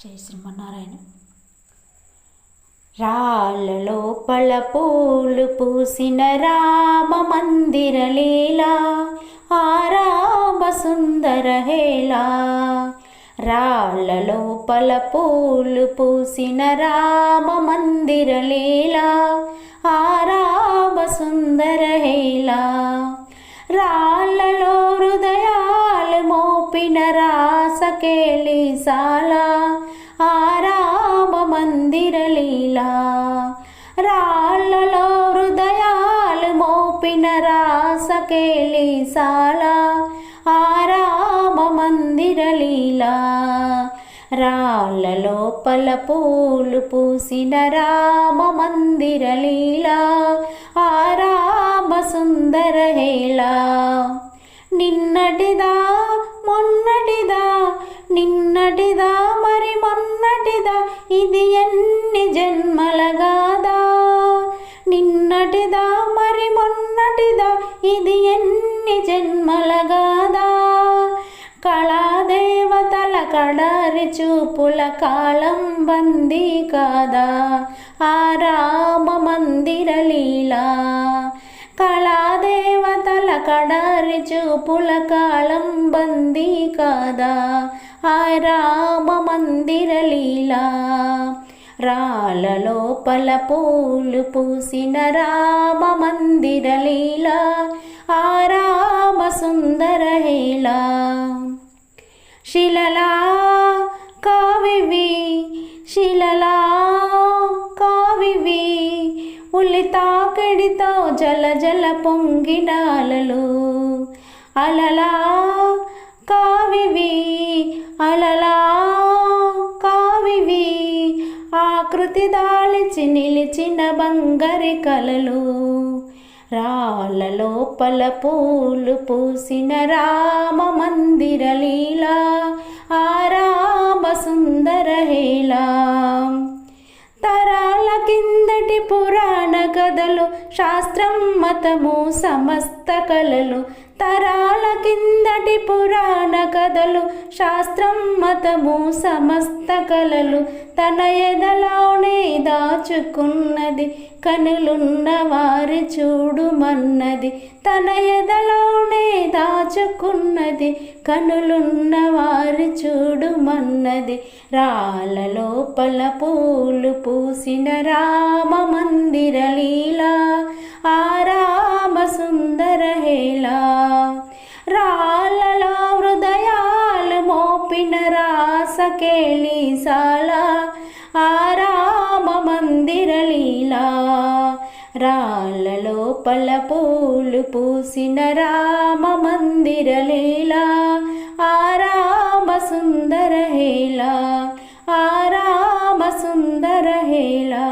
జై శ్రీమన్నారాయణ. రాళ్ళలో పళ్ళ పూలు పూసిన రామ మందిర లీలా ఆ రామ సుందర హేలా రాళ్ళలో పల పూలు పూసిన రామ మందిర లీలా ఆ రామ సుందర హేలా రాళ్ళలో హృదయాలు మోపిన రాసకేళి సాలా మోపిన ಸಾಲ ಆರಾಮ ఆ రామ మందిర లీలా పూలు పూసిన రామ మందిర లీలా ఆ రామ సుందర హేలా నిన్నటిదా మొన్నటిదా నిన్నటిదా మరి మొన్నటిదా ఇది ఎన్ని జన్మలగాదా నిన్నటిదా మరి మొన్న మొన్నటిదా ఇది ఎన్ని జన్మలగాదా? కళాదేవతల కడారి చూపుల కాలం బందీ కాదా? ఆ రామ మందిర లీలా. కళాదేవతల కడారి చూపుల కాలం బందీ కాదా? ఆ రామ మందిర లీలా. రాళ్ళలో పూలు పూసిన రామ మందిర లీల ఆ రామ సుందర హేలా శిలలా కావివి శిలలా కావివి ఉల్లి తాకిడితో జల జల పొంగినాలలు అలలా కావివి అలలా ఆకృతి దాల్చి నిలిచిన బంగారి కలలు. రాళ్ళ లోపల పూలు పూసిన రామ మందిర లీలా ఆ రామ సుందర హేలా తరాల కిందటి పురాణ కథలు శాస్త్రం మతము సమస్త కళలు తరాల కిందటి పురాణ కథలు శాస్త్రం మతము సమస్త కళలు తన ఎదలోనే దాచుకున్నది. కనులున్న వారి చూడుమన్నది తన ఎదలోనే దాచుకున్నది. కనులున్న వారి చూడుమన్నది రాళ్ళ లోపల పూలు పూసిన రామ మందిర లీలా. ఆరా హృదయాలు మోపిన రాసకేళి సాలా ఆ రామ మందిర లీలా రాళ్ళలో పల పూలు పూసిన రామ మందిర లీలా ఆ రామ సుందర హేలా ఆ రామ సుందర హేలా